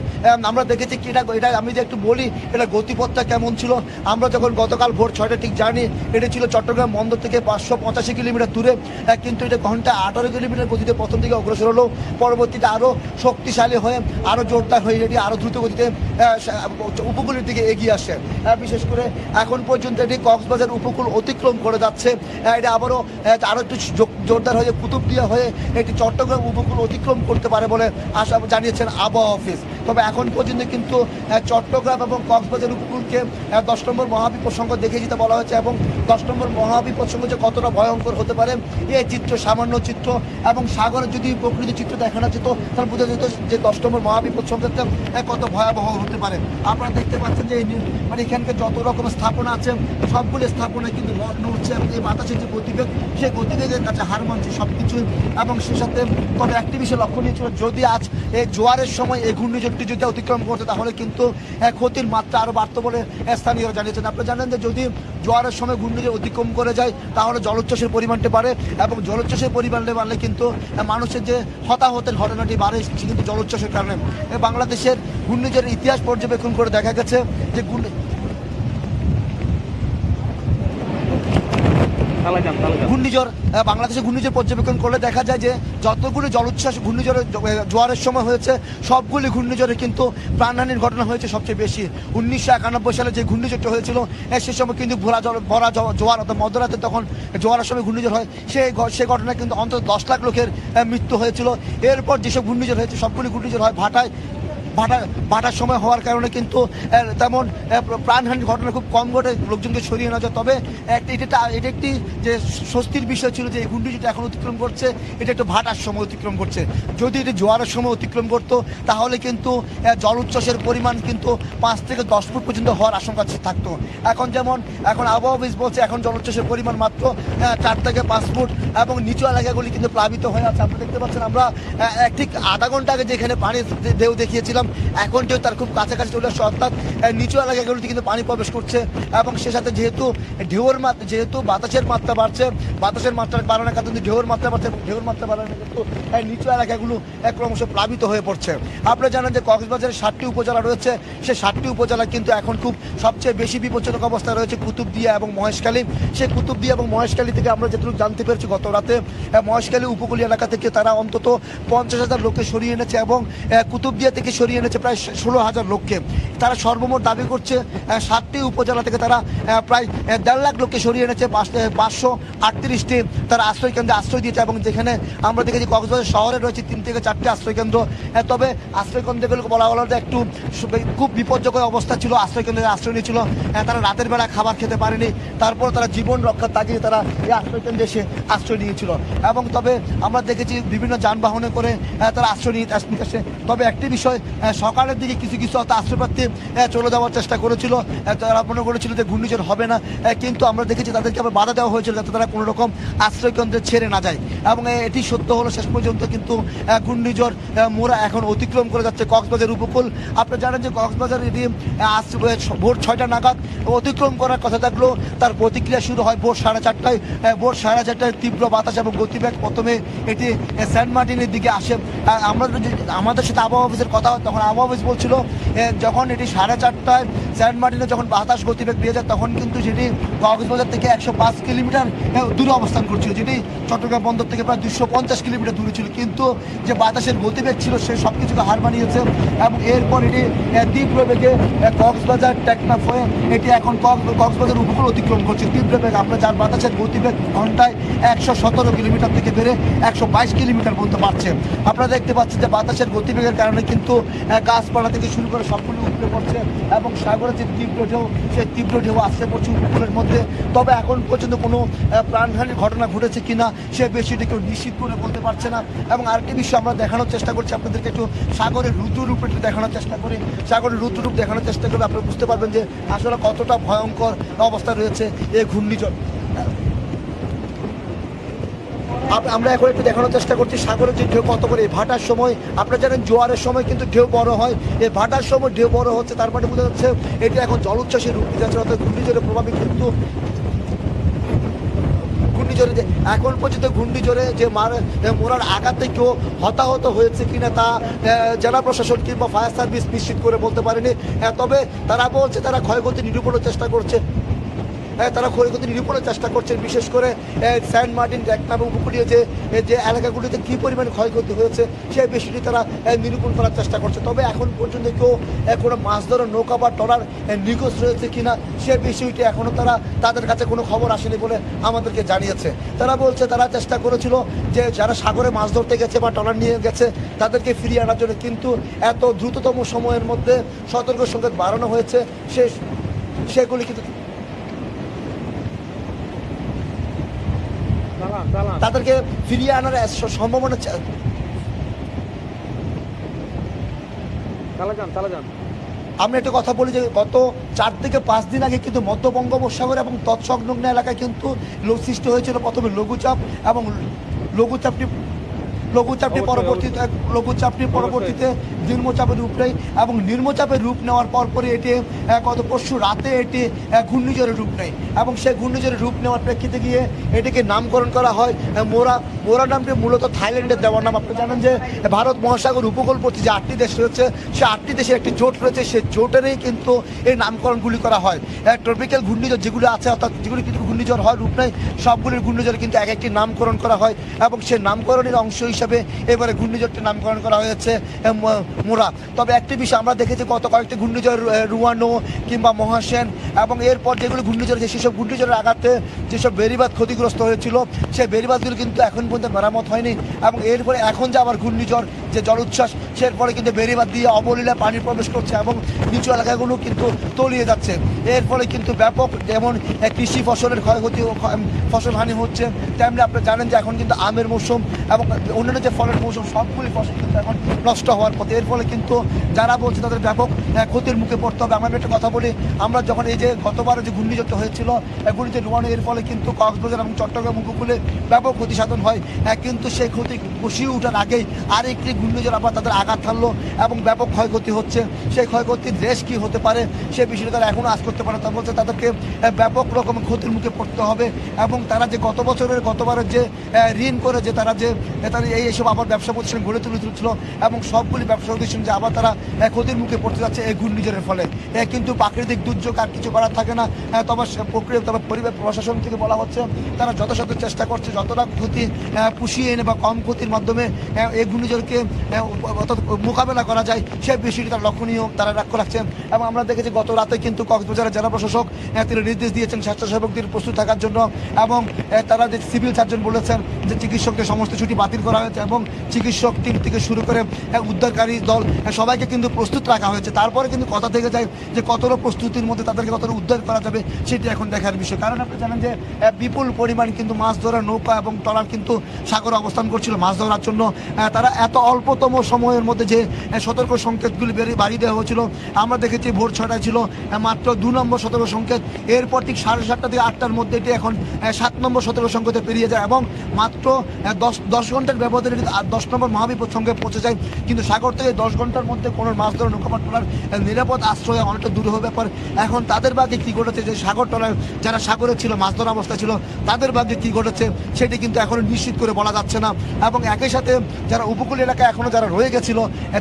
আমরা দেখেছি কি এটা এটা আমি যে একটু বলি, এটা গতিপথটা কেমন ছিল? আমরা যখন গতকাল ভোর ছয়টা ঠিক জানি, এটি ছিল চট্টগ্রাম বন্দর থেকে পাঁচশো পঁচাশি কিলোমিটার দূরে কিন্তু এটা ঘণ্টা আঠারো কিলোমিটার গতিতে প্রথম দিকে অগ্রসর হলো। পরবর্তীতে আরও শক্তিশালী হয়ে আরও জোরদার হয়ে এটি আরও দ্রুত গতিতে উপকূলের দিকে এগিয়ে আসে। বিশেষ করে এখন পর্যন্ত এটি কক্সবাজার উপকূল অতিক্রম করে যাচ্ছে। এটা আবারও আরও একটু জোরদার হয়ে কুতুবদিয়া হয়ে এটি চট্টগ্রাম উপকূল অতিক্রম করতে পারে বলে আশা জানিয়েছেন আবহাওয়া অফিস। তবে এখন পর্যন্ত কিন্তু চট্টগ্রাম এবং কক্সবাজার উপকূলকে দশ নম্বর মহাবিপদ সংখ্যা দেখে যেতে বলা হয়েছে এবং দশ নম্বর মহাবিপদ সংখ্যা যে কতটা ভয়ঙ্কর হতে পারে এই চিত্র, সামান্য চিত্র এবং সাগরের যদি প্রকৃতি চিত্র দেখানো যেত, তাহলে বোঝা যেত যে দশ নম্বর মহাবিপদ সংখ্যাটা কত ভয়াবহ হতে পারে। আপনারা দেখতে পাচ্ছেন যে মানে এখানকার যত রকম স্থাপনা আছে, সবগুলো স্থাপনায় কিন্তু লগ্ন হচ্ছে এবং এই বাতাসের যে গতিবেগ, সেই গতিবেগের কাছে হার মানছে সব কিছুই এবং সে সাথে তবে একটি বিষয় লক্ষণীয় ছিল যদি আজ এই জোয়ারের সময় এই ঘূর্ণিঝড়টি যদি অতিক্রম করতে তাহলে কিন্তু ক্ষতির মাত্রা আরও বাড়তো বলে স্থানীয় স্থানীয়রা জানিয়েছেন। আপনারা জানেন যে যদি জোয়ারের সময় ঘূর্ণিঝড় অতিক্রম করে যায়, তাহলে জলোচ্ছ্বাসের পরিমাণটি বাড়ে এবং জলোচ্ছ্বাসের পরিমাণটা বাড়লে কিন্তু মানুষের যে হতাহতের ঘটনাটি বাড়ে কিন্তু জলোচ্ছ্বাসের কারণে। বাংলাদেশের ঘূর্ণিঝড়ের ইতিহাস পর্যবেক্ষণ করে দেখা গেছে যে ঘূর্ণি তালা যান তালা যান ঘূর্ণিঝড় বাংলাদেশে ঘূর্ণিঝড় পর্যবেক্ষণ করলে দেখা যায় যে যতগুলি জলোচ্ছ্বাস ঘূর্ণিঝড়ের জোয়ারের সময় হয়েছে, সবগুলি ঘূর্ণিঝড়ে কিন্তু প্রাণহানির ঘটনা হয়েছে সবচেয়ে বেশি। উনিশশো একানব্বই সালে যে ঘূর্ণিঝড়টা হয়েছিল সে সময় কিন্তু ভরা জল, ভরা জোয়ার অর্থাৎ মধ্যরাতে তখন জোয়ারের সময় ঘূর্ণিঝড় হয় সেই সে ঘটনায় কিন্তু অন্তত দশ লাখ লোকের মৃত্যু হয়েছিল। এরপর যেসব ঘূর্ণিঝড় হয়েছে, সবগুলি ঘূর্ণিঝড় হয় ভাটায়। ভাটা ভাটার সময় হওয়ার কারণে কিন্তু তেমন প্রাণহানির ঘটনা খুব কম ঘটে, লোকজনকে সরিয়ে নেওয়া যায়। তবে এটা এটা একটি যে স্বস্তির বিষয় ছিল যে এই ঘূর্ণিঝড়টা এখন অতিক্রম করছে, এটা একটু ভাটার সময় অতিক্রম করছে। যদি এটি জোয়ারের সময় অতিক্রম করতো, তাহলে কিন্তু জল উচ্ছ্বাসের পরিমাণ কিন্তু পাঁচ থেকে দশ ফুট পর্যন্ত হওয়ার আশঙ্কা থাকতো। এখন যেমন, এখন আবহাওয়া অফিস বলছে, এখন জল উচ্ছ্বাসের পরিমাণ মাত্র চার থেকে পাঁচ ফুট, এবং নিচু এলাকাগুলি কিন্তু প্লাবিত হয়ে আছে। আপনি দেখতে পাচ্ছেন, আমরা ঠিক আধা ঘণ্টা আগে যেখানে পানি দে- ঢেউ দেখিয়েছিলাম এখন ঢেউ তার খুব কাছাকাছি চলে আসছে, অর্থাৎ নিচু এলাকাগুলিতে কিন্তু পানি প্রবেশ করছে এবং সে সাথে যেহেতু ঢেউর মাত্রা, যেহেতু বাতাসের মাত্রা বাড়ছে, বাতাসের মাত্রা বাড়ানোর কারণে কিন্তু ঢেউর মাত্রা বাড়ছে এবং ঢেউর মাত্রা বাড়ানো কিন্তু নিচু এলাকাগুলো ক্রমশ প্লাবিত হয়ে পড়ছে। আপনারা জানেন যে কক্সবাজারের ষাটটি উপজেলা রয়েছে। সে ষাটটি উপজেলা কিন্তু এখন খুব সবচেয়ে বেশি বিপজ্জনক অবস্থায় রয়েছে কুতুবদিয়া এবং মহেশখালী। সেই কুতুবদিয়া এবং মহেশখালী থেকে আমরা যেটুকু জানতে পেরেছি গত রাতে মহেশখালী উপকূলীয় এলাকা থেকে তারা অন্তত পঞ্চাশ হাজার লোককে সরিয়ে এনেছে এবং কুতুবদিয়া থেকে সরিয়ে এনেছে প্রায় ষোলো হাজার লোককে। তারা সর্বমোট দাবি করছে সাতটি উপজেলা থেকে তারা প্রায় দেড় লাখ লোককে সরিয়ে এনেছে, পাঁচ- পাঁচশো আটত্রিশটি তারা আশ্রয় কেন্দ্রে আশ্রয় দিয়েছে এবং যেখানে আমরা দেখেছি কক্সবাজার শহরে রয়েছে তিন থেকে চারটি আশ্রয় কেন্দ্র। তবে আশ্রয় কেন্দ্রগুলোকে বলা হলো যে একটু খুব বিপজ্জনক অবস্থা ছিল, আশ্রয় কেন্দ্রে আশ্রয় নিয়েছিল তারা রাতের বেলা খাবার খেতে পারেনি। তারপর তারা জীবন রক্ষার তাগিয়ে তারা এই আশ্রয় কেন্দ্রে এসে আশ্রয় নিয়েছিল। এবং তবে আমরা দেখেছি বিভিন্ন যানবাহনে করে তারা আশ্রয় নিয়ে নিতে তবে একটি বিষয় সকালের দিকে কিছু কিছু আশ্রয়প্রার্থী চলে যাওয়ার চেষ্টা করেছিল। তারা মনে করেছিল যে ঘূর্ণিঝড় হবে না। কিন্তু আমরা দেখেছি তাদেরকে আবার বাধা দেওয়া হয়েছিল যাতে তারা কোনো রকম আশ্রয় কেন্দ্রে ছেড়ে না যায়। এবং এটি সত্য হলো শেষ পর্যন্ত কিন্তু ঘূর্ণিঝড় মোরা এখন অতিক্রম করে যাচ্ছে কক্সবাজার উপকূল। আপনারা জানেন যে কক্সবাজার এটি ভোর ছয়টা নাগাদ অতিক্রম করার কথা থাকলেও তার প্রতিক্রিয়া শুরু হয় ভোর সাড়ে চারটায়। ভোর সাড়ে চারটায় তীব্র বাতাস এবং গতিবেগ প্রথমে এটি সেন্ট মার্টিনের দিকে আসে। আমরা আমাদের সাথে আবহাওয়া অফিসের কথা তখন আবহাওয়া অফিস বলছিল যখন এটি সাড়ে চারটায় সেন্ট মার্টিনে যখন বাতাস গতিবেগ পেয়ে যায়, তখন কিন্তু সেটি কক্সবাজার থেকে একশো পাঁচ কিলোমিটার দূরে অবস্থান করছিল। যেটি চট্টগ্রাম বন্দর থেকে প্রায় দুশো পঞ্চাশ কিলোমিটার দূরে ছিল। কিন্তু যে বাতাসের গতিবেগ ছিল, সে সব কিছুকে হার মানিয়েছে এবং এরপর এটি তীব্র বেগে কক্সবাজার, টেকনাফ হয়ে এটি এখন কক্স- কক্সবাজার উপকূল অতিক্রম করছে। তীব্র বেগ আমরা যার বাতাসের গতিবেগ ঘন্টায় একশো সতেরো কিলোমিটার থেকে বেড়ে একশো বাইশ কিলোমিটার পর্যন্ত পারছে আপনারা দেখতে পাচ্ছেন যে বাতাসের গতিবেগের কারণে কিন্তু গাছপালা থেকে শুরু করে সবগুলো উপরে পড়ছে এবং সাগরের যে তীব্র ঢেউ, সেই তীব্র ঢেউ আসছে পড়ছে উপকূলের মধ্যে। তবে এখন পর্যন্ত কোনো প্রাণহানির ঘটনা ঘটেছে কিনা, সে বিষয়টি কেউ নিশ্চিত করে বলতে পারছে না। এবং আরেকটি বিষয় আমরা দেখানোর চেষ্টা করছি, আপনাদেরকে একটু সাগরের রুদ্ররূপ একটু দেখানোর চেষ্টা করি। সাগরের রুদ্ররূপ দেখানোর চেষ্টা করলে আপনারা বুঝতে পারবেন যে আসলে কতটা ভয়ঙ্কর অবস্থা রয়েছে এই ঘূর্ণিঝড়। আমরা এখন একটু দেখানোর চেষ্টা করছি সাগরের যে ঢেউ কত করে এই ভাটার সময় আপনারা জানেন জোয়ারের সময় কিন্তু ঢেউ বড় হয়। এই ভাটার সময় ঢেউ বড় হচ্ছে তার মানে বোঝা যাচ্ছে এটি এখন জলোচ্ছ্বাসের রূপ নিয়ে যাচ্ছে অর্থাৎ ঘূর্ণিঝড়ের প্রভাবে কিন্তু ঘূর্ণিঝড়ে যে এখন পর্যন্ত ঘূর্ণিঝড়ে যে মার মোরার আঘাতে কেউ হতাহত হয়েছে কিনা তা জেলা প্রশাসন কিংবা ফায়ার সার্ভিস নিশ্চিত করে বলতে পারেনি। আহ, তবে তারা বলছে তারা ক্ষয়ক্ষতি নিরূপণের চেষ্টা করছে। হ্যাঁ, তারা ক্ষয়ক্ষতি নিরূপণের চেষ্টা করছেন। বিশেষ করে সেন্ট মার্টিন টেকনাফ উপকূলীয় যে যে এলাকাগুলিতে কী পরিমাণ ক্ষয়ক্ষতি হয়েছে সেই বিষয়টি তারা নিরূপণ করার চেষ্টা করছে। তবে এখন পর্যন্ত কেউ কোনো মাছ ধরার নৌকা বা ট্রলার আহ, নিখোঁজ রয়েছে কিনা সে বিষয়টি এখনও তারা তাদের কাছে কোনো খবর আসেনি বলে আমাদেরকে জানিয়েছে। তারা বলছে তারা চেষ্টা করেছিল যে যারা সাগরে মাছ ধরতে গেছে বা টলার নিয়ে গেছে তাদেরকে ফিরিয়ে আনার জন্য কিন্তু এত দ্রুততম সময়ের মধ্যে সতর্ক সংকেত বাড়ানো হয়েছে। সে সেগুলি কিন্তু তাদেরকে ফিরিয়ে আনার সম্ভাবনা আমি একটা কথা বলি যে গত চার থেকে পাঁচ দিন আগে কিন্তু মধ্য বঙ্গোপসাগর এবং তৎসংলগ্ন এলাকায় কিন্তু লো- সৃষ্টি হয়েছিল প্রথমে লঘুচাপ এবং লঘুচাপটি লঘুচাপটি পরবর্তীতে লঘুচাপটি পরবর্তীতে নিম্নচাপের রূপ নেয় এবং নিম্নচাপের রূপ নেওয়ার পরপরই এটি গত পরশু রাতে এটি ঘূর্ণিঝড়ের রূপ নেয়। এবং সেই ঘূর্ণিঝড়ের রূপ নেওয়ার প্রেক্ষিতে গিয়ে এটিকে নামকরণ করা হয় মোরা মোরা নামটি মূলত থাইল্যান্ডের দেওয়ার নাম। আপনি জানেন যে ভারত মহাসাগর উপকূলবর্তী যে আটটি দেশ রয়েছে সে আটটি দেশের একটি জোট রয়েছে। সেই জোটেরই কিন্তু এই নামকরণগুলি করা হয়। ট্রপিক্যাল ঘূর্ণিঝড় যেগুলো আছে অর্থাৎ যেগুলি কিন্তু ঘূর্ণিঝড় হয় রূপ নেয় সবগুলির ঘূর্ণিঝড় কিন্তু এক একটি নামকরণ করা হয়। এবং সেই নামকরণের অংশ হিসাবে এবারে ঘূর্ণিঝড়টি নামকরণ করা হয়েছে মোরা তবে একটি বিষয় আমরা দেখেছি, গত কয়েকটি ঘূর্ণিঝড় রুয়ানো কিংবা মহাসেন এবং এরপর যেগুলো ঘূর্ণিঝড় আছে সেসব ঘূর্ণিঝড়ের আঘাতে যেসব বেরিবাদ ক্ষতিগ্রস্ত হয়েছিল সেই বেড়িবাদগুলো কিন্তু এখন পর্যন্ত মেরামত হয়নি এবং এরপরে এখন যে আবার ঘূর্ণিঝড়, যে জলোচ্ছ্বাস, সের পরে কিন্তু বেড়িবাদ দিয়ে অবলীলা পানি প্রবেশ করছে এবং নিচু এলাকাগুলো কিন্তু তলিয়ে যাচ্ছে। এর ফলে কিন্তু ব্যাপক যেমন কৃষি ফসলের ক্ষয়ক্ষতি ফসল হানি হচ্ছে, তেমনি আপনি জানেন যে এখন কিন্তু আমের মৌসুম এবং অন্যান্য যে ফলের মৌসুম, সবগুলি ফসল কিন্তু এখন নষ্ট হওয়ার পথে। এর ফলে কিন্তু যারা বলছে তাদের ব্যাপক ক্ষতির মুখে পড়তে হবে। আমরা একটা কথা বলি, আমরা যখন এই যে গতবার যে ঘূর্ণিঝড়টা হয়েছিল এগুলিতে রুয়ানো এর ফলে কিন্তু কক্সবাজার এবং চট্টগ্রাম উপকূলে ব্যাপক ক্ষতি সাধন হয় কিন্তু সেই ক্ষতি পুষিয়ে ওঠার আগেই আরেকটি ঘূর্ণিঝড় আবার তাদের আঘাত থাকল এবং ব্যাপক ক্ষয়ক্ষতি হচ্ছে। সেই ক্ষয়ক্ষতির রেশ কী হতে পারে সে বিষয়ে তারা এখনও আজ করতে পারে তা বলছে তাদেরকে ব্যাপক রকম ক্ষতির মুখে পড়তে হবে এবং তারা যে গত বছরের, গতবারের যে ঋণ করে যে তারা যে, তারা এই এইসব আবার ব্যবসা প্রতিষ্ঠান গড়ে তুলে তুলছিল এবং সবগুলি ব্যবসা প্রতিষ্ঠান যে আবার তারা ক্ষতির মুখে পড়তে যাচ্ছে এই ঘূর্ণিঝড়ের ফলে। কিন্তু প্রাকৃতিক দুর্যোগ আর কিছু করার থাকে না। তবে প্রক্রিয়া, তবে পরিবেশ প্রশাসন থেকে বলা হচ্ছে, তারা যথাসাধ্য চেষ্টা করছে, যতটা ক্ষতি পুষিয়ে এনে বা কম ক্ষতির মাধ্যমে এই ঘূর্ণিঝড়কে মোকাবেলা করা যায়, সে বিষয়টি তারা লক্ষণীয়, তারা লক্ষ্য রাখছেন এবং আমরা দেখেছি গত রাতে কিন্তু কক্সবাজারের জেলা প্রশাসক তিনি নির্দেশ দিয়েছেন স্বেচ্ছাসেবকদের প্রস্তুত থাকার জন্য, এবং তারা যে সিভিল সার্জন বলেছেন যে চিকিৎসকদের সমস্ত ছুটি বাতিল করা হয়েছে, এবং চিকিৎসক টিম থেকে শুরু করে উদ্ধারকারী দল সবাইকে কিন্তু প্রস্তুত রাখা হয়েছে। তারপরে কিন্তু কথা থেকে যায় যে কতটা প্রস্তুতির মধ্যে তাদেরকে কতটা উদ্ধার করা যাবে সেটি এখন দেখার বিষয়। কারণ আপনি জানেন যে বিপুল পরিমাণ কিন্তু মাছ ধরার নৌকা এবং ট্রলার কিন্তু সাগরে অবস্থান করছিল মাছ ধরার জন্য। তারা এত অল্পতম সময়ের মধ্যে যে সতর্ক সংকেতগুলি বেরিয়ে বাড়িয়ে দেওয়া হয়েছিল। আমরা দেখেছি ভোর ছটায় ছিল মাত্র দু নম্বর সতর্ক সংকেত। এরপর ঠিক সাড়ে সাতটা থেকে আটটার মধ্যে এটি এখন সাত নম্বর সতর্ক সংকেতে পেরিয়ে যায় এবং মাত্র দশ দশ ঘণ্টার ব্যবধানে কিন্তু দশ নম্বর মহাবিপদ সঙ্গে পৌঁছে যায়। কিন্তু সাগর থেকে দশ ঘণ্টার মধ্যে কোনো মাছ ধরা নৌকা পাটলার নিরাপদ আশ্রয় অনেকটা দূর হবে ব্যাপার। এখন তাদের বাদে কি ঘটেছে? যে সাগর টলার যারা সাগরে ছিল মাছ ধরা অবস্থা ছিল তাদের ভাগ্যে কি ঘটেছে সেটি কিন্তু এখনও নিশ্চিত করে বলা যাচ্ছে না। এবং একই সাথে যারা উপকূল এলাকায় এখনও যারা রয়ে গেছিল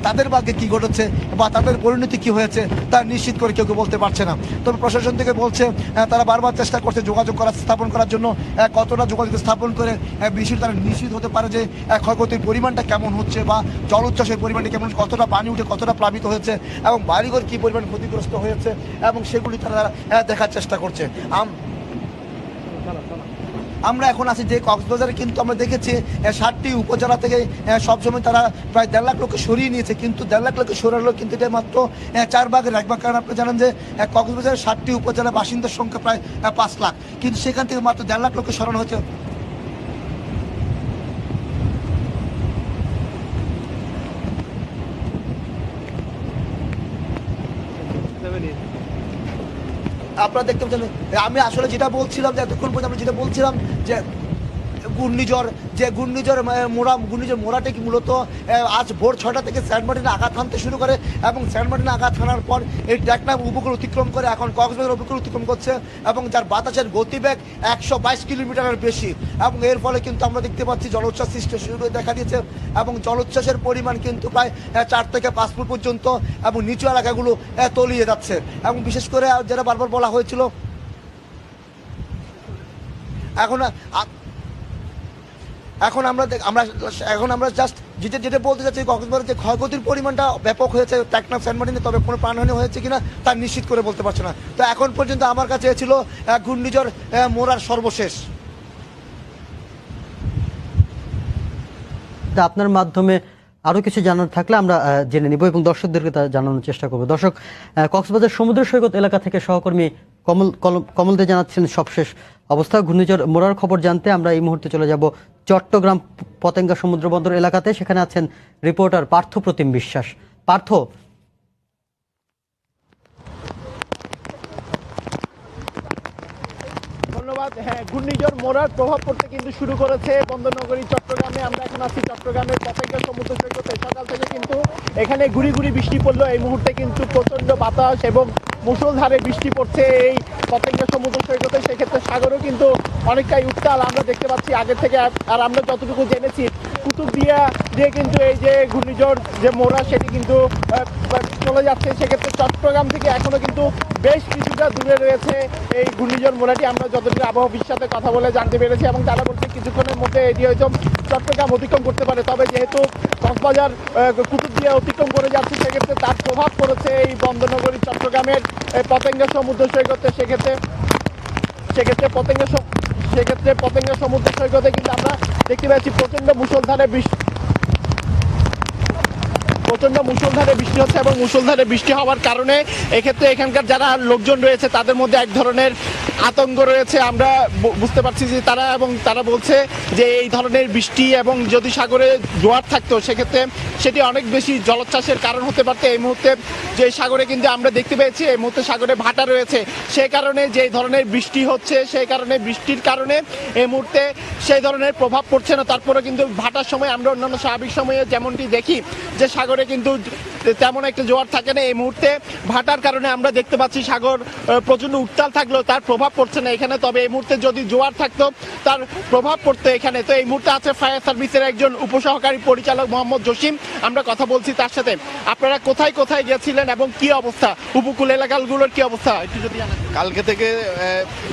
তাদের ভাগ্যে কি ঘটেছে বা তাদের পরিণতি কি হয়েছে তা নিশ্চিত করে কেউ কেউ বলতে পারছে না। তবে প্রশাসন থেকে বলছে তারা বারবার চেষ্টা করছে যোগাযোগ করা স্থাপন করার জন্য কতটা যোগাযোগ স্থাপন করে আহ, বিষয়টি তারা নিশ্চিত হতে পারে যে ক্ষয়ক্ষতির পরিমাণটা কেমন হচ্ছে বা জল উচ্ছ্বাসের পরিমাণটা কেমন কতটা পানি উঠে কতটা প্লাবিত হয়েছে এবং বাড়িঘর কি পরিমাণ ক্ষতিগ্রস্ত হয়েছে এবং সেগুলি তারা দেখার চেষ্টা করছে। আমরা এখন আছি যে কক্সবাজারে, কিন্তু আমরা দেখেছি ষাটটি উপজেলা থেকে সবসময় তারা প্রায় দেড় লাখ লোককে সরিয়ে নিয়েছে, কিন্তু দেড় লাখ লোককে সরালো কিন্তু এটা মাত্র চার ভাগের এক ভাগ। কারণ আপনি জানেন যে কক্সবাজারের ষাটটি উপজেলা বাসিন্দার সংখ্যা প্রায় পাঁচ লাখ। কিন্তু সেখান থেকে মাত্র দেড় লাখ লোককে সরানো হয়েছে। আপনারা দেখতে পাচ্ছেন আমি আসলে যেটা বলছিলাম যে এতক্ষণ পর্যন্ত আমরা যেটা বলছিলাম যে ঘূর্ণিঝড়, যে ঘূর্ণিঝড় মোড়া, ঘূর্ণিঝড় মোড়াটা মূলত আজ ভোর ছটা থেকে স্যান্ড মার্টিনে আঘাত হানতে শুরু করে এবং স্যান্ড মার্টিনে আঘাত হানার পর এই টেকনাফ উপকূল অতিক্রম করে এখন কক্সবাজার উপকূল অতিক্রম করছে এবং যার বাতাসের গতিবেগ একশো বাইশ কিলোমিটারের বেশি। এবং এর ফলে কিন্তু আমরা দেখতে পাচ্ছি জলোচ্ছ্বাস সৃষ্টি শুরু দেখা দিয়েছে এবং জলোচ্ছ্বাসের পরিমাণ কিন্তু প্রায় চার থেকে পাঁচ ফুট পর্যন্ত এবং নিচু এলাকাগুলো তলিয়ে যাচ্ছে। এবং বিশেষ করে যেটা বারবার বলা হয়েছিল, এখন এখন আমরা আমরা এখন আমরা জাস্ট যেতে যেটা বলতে চাচ্ছি কক্সবাজারের যে ক্ষয়ক্ষতির পরিমাণটা ব্যাপক হয়েছে, টেকনাফ স্যান্ডমার্টিনে তবে কোনো প্রাণহানি হয়েছে কিনা তা নিশ্চিত করে বলতে পারছে না। তো এখন পর্যন্ত আমার কাছে ছিল ঘূর্ণিঝড় মোরার সর্বশেষ। আপনার মাধ্যমে আরও কিছু জানার থাকলে আমরা জেনে নিব এবং দর্শকদেরকে তা জানানোর চেষ্টা করব। দর্শক কক্সবাজার সমুদ্র সৈকত এলাকা থেকে সহকর্মী কমল কমল দে জানাচ্ছেন সবশেষ অবস্থা। ঘূর্ণিঝড় মোড়ার খবর জানতে আমরা এই মুহূর্তে চলে যাব চট্টগ্রাম পতেঙ্গা সমুদ্র বন্দর এলাকাতে। সেখানে আছেন রিপোর্টার পার্থ প্রতিম বিশ্বাস। পার্থ ধন্যবাদ হ্যাঁ ঘূর্ণিঝড় মোড়ার প্রভাব পড়তে কিন্তু শুরু করেছে বন্দরনগরী, চট্টগ্রামে। আমরা এখন আছি চট্টগ্রামের পতেঙ্গা সমুদ্র সৈকতে। সকাল থেকে কিন্তু এখানে গুড়ি ঘুরি বৃষ্টি পড়ল। এই মুহূর্তে কিন্তু প্রচণ্ড বাতাস এবং মুসলধারে বৃষ্টি পড়ছে এই পতেঙ্গা সমুদ্র সৈকতে। সেক্ষেত্রে সাগরও কিন্তু অনেকটাই উত্তাল। আমরা দেখতে পাচ্ছি আগে থেকে আর আমরা যতটুকু জেনেছি কুতুবদিয়া দিয়ে কিন্তু এই যে ঘূর্ণিঝড় যে মোড়া, সেটি কিন্তু চলে যাচ্ছে। সেক্ষেত্রে চট্টগ্রাম থেকে এখনও কিন্তু বেশ কিছুটা দূরে রয়েছে এই ঘূর্ণিঝড় মোড়াটি। আমরা যতটুকু আবহাওয়া অফিসের সাথে কথা বলে জানতে পেরেছি এবং তারা বলছে কিছুক্ষণের মধ্যে এটি হয়তো চট্টগ্রাম অতিক্রম করতে পারে। তবে যেহেতু কক্সবাজার কুতুবদিয়া অতিক্রম করে যাচ্ছে, সেক্ষেত্রে তার প্রভাব পড়েছে এই বন্দরনগরী চট্টগ্রামের পতেঙ্গা সমুদ্র সৈকতে। সেক্ষেত্রে সেক্ষেত্রে পতেঙ্গা সেক্ষেত্রে পতেঙ্গা সমুদ্র সৈকতে কিন্তু আমরা দেখতে পাচ্ছি প্রচণ্ড মুসলধারে বৃষ্টি। প্রচণ্ড মুসলধারে বৃষ্টি হচ্ছে এবং মুসলধারে বৃষ্টি হওয়ার কারণে এক্ষেত্রে এখানকার যারা লোকজন রয়েছে, তাদের মধ্যে এক ধরনের আতঙ্ক রয়েছে। আমরা বুঝতে পারছি যে তারা এবং তারা বলছে যে এই ধরনের বৃষ্টি এবং যদি সাগরে জোয়ার থাকতো, সেক্ষেত্রে সেটি অনেক বেশি জলোচ্ছ্বাসের কারণ হতে পারতো। এই মুহূর্তে যে সাগরে কিন্তু আমরা দেখতে পেয়েছি, এই মুহূর্তে সাগরে ভাটা রয়েছে। সেই কারণে যে ধরনের বৃষ্টি হচ্ছে সেই কারণে বৃষ্টির কারণে এই মুহূর্তে সেই ধরনের প্রভাব পড়ছে না। তারপরে কিন্তু ভাটার সময় আমরা অন্যান্য স্বাভাবিক সময়ে যেমনটি দেখি, যে সাগরে কিন্তু তেমন একটা জোয়ার থাকে না এই মুহূর্তে। ভাটার কারণে আমরা দেখতে পাচ্ছি সাগর প্রচণ্ড উত্তাল থাকলেও তার প্রভাব পড়ছে না এখানে। তবে এই মুহূর্তে যদি জোয়ার থাকতো, তার প্রভাব পড়তো এখানে। তো এই মুহূর্তে আছে ফায়ার সার্ভিসের একজন উপসহকারী পরিচালক মোহাম্মদ জসিম। আমরা কথা বলছি তার সাথে। আপনারা কোথায় কোথায় গেছিলেন এবং কি অবস্থা? উপকূল এলাকাগুলোর কি অবস্থা? একটু যদি কালকে থেকে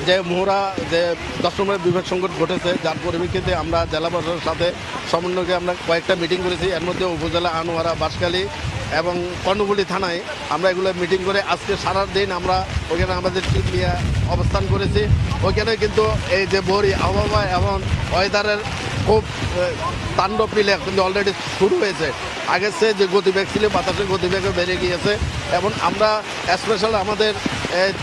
যে মোহরা, যে দশ নম্বরের বিভাগ সংকট ঘটেছে, যার পরিপ্রেক্ষিতে আমরা জেলা প্রশাসনের সাথে সমন্বয়কে আমরা কয়েকটা মিটিং করেছি। এর মধ্যে উপজেলা আনোয়ারা বাঁশখালী এবং কর্ণফুলি থানায় আমরা এগুলো মিটিং করে আজকে সারা দিন আমরা ওখানে আমাদের টিম নিয়ে অবস্থান করেছি। ওইখানে কিন্তু এই যে বরি আবহাওয়া এবং ওয়েদারের খুব তাণ্ডব মিলে কিন্তু অলরেডি শুরু হয়েছে। আগের চেয়ে যে গতিবেগ ছিল, বাতাসের গতিবেগও বেড়ে গিয়েছে এবং আমরা স্পেশাল আমাদের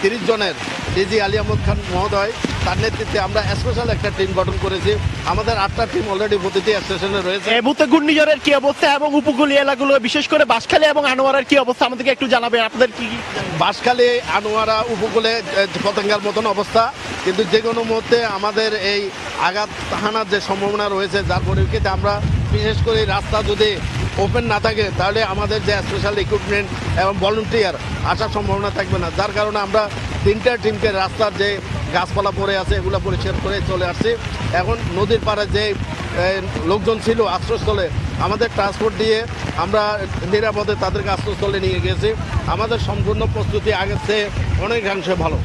তিরিশ জনের ডিজি আলী আহমদ খান মহোদয়, তার নেতৃত্বে আমরা স্পেশাল একটা টিম গঠন করেছি। আমাদের আটটা টিম অলরেডি প্রতিটি স্টেশনে রয়েছে। এই মুহূর্তে ঘূর্ণিঝড়ের কি অবস্থা এবং উপকূলীয় এলাকাগুলো, বিশেষ করে বাঁশখালী এবং আনোয়ারার কি অবস্থা? আমাদেরকে একটু জানাবেন, আপনাদের কি বাঁশখালী আনোয়ারা উপকূলে পতেঙ্গার মতন অবস্থা? কিন্তু যে কোনো মুহূর্তে আমাদের এই আঘাত হানার যে সম্ভাবনা রয়েছে, যার পরিপ্রেক্ষিতে আমরা বিশেষ করে রাস্তা যদি ওপেন না থাকে, তাহলে আমাদের যে স্পেশাল ইকুইপমেন্ট এবং ভলেন্টিয়ার আসার সম্ভাবনা থাকবে না। যার কারণে আমরা তিনটা টিমকে রাস্তার যে গাছপালা পড়ে আছে, এগুলো পরিষ্কার করে চলে আসছি। এখন নদীর পাড়ে যে লোকজন ছিল আশ্রয়স্থলে আমাদের ট্রান্সপোর্ট দিয়ে আমরা নিরাপদে তাদেরকে আশ্রয়স্থলে নিয়ে গেছি আমাদের সম্পূর্ণ প্রস্তুতি আগের চেয়ে অনেকাংশে ভালো।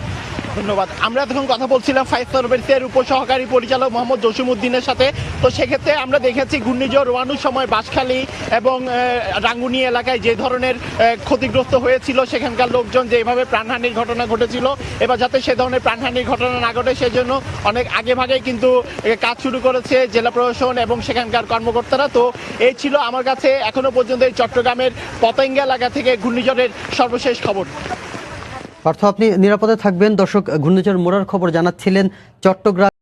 ধন্যবাদ। আমরা এতক্ষণ কথা বলছিলাম ফাইভ সার্ভিসের উপসহকারী পরিচালক মোহাম্মদ জসিমউদ্দিনের সাথে। তো সেক্ষেত্রে আমরা দেখেছি ঘূর্ণিঝড় রোয়ানুর সময় বাঁশখালী এবং রাঙ্গুনি এলাকায় যে ধরনের ক্ষতিগ্রস্ত হয়েছিল, সেখানকার লোকজন যেভাবে প্রাণহানির ঘটনা ঘটেছিল, এবার যাতে সে ধরনের প্রাণহানির ঘটনা না ঘটে, সেজন্য অনেক আগে ভাগেই কিন্তু কাজ শুরু করেছে জেলা প্রশাসন এবং সেখানকার কর্মকর্তারা। তো এই ছিল আমার কাছে এখনও পর্যন্ত এই চট্টগ্রামের পতেঙ্গা এলাকা থেকে ঘূর্ণিঝড়ের সর্বশেষ খবর। পার্থ আপনি নিরাপদে থাকবেন। দর্শক ঘূর্ণিঝড় মোড়ার খবর জানাচ্ছিলেন চট্টগ্রাম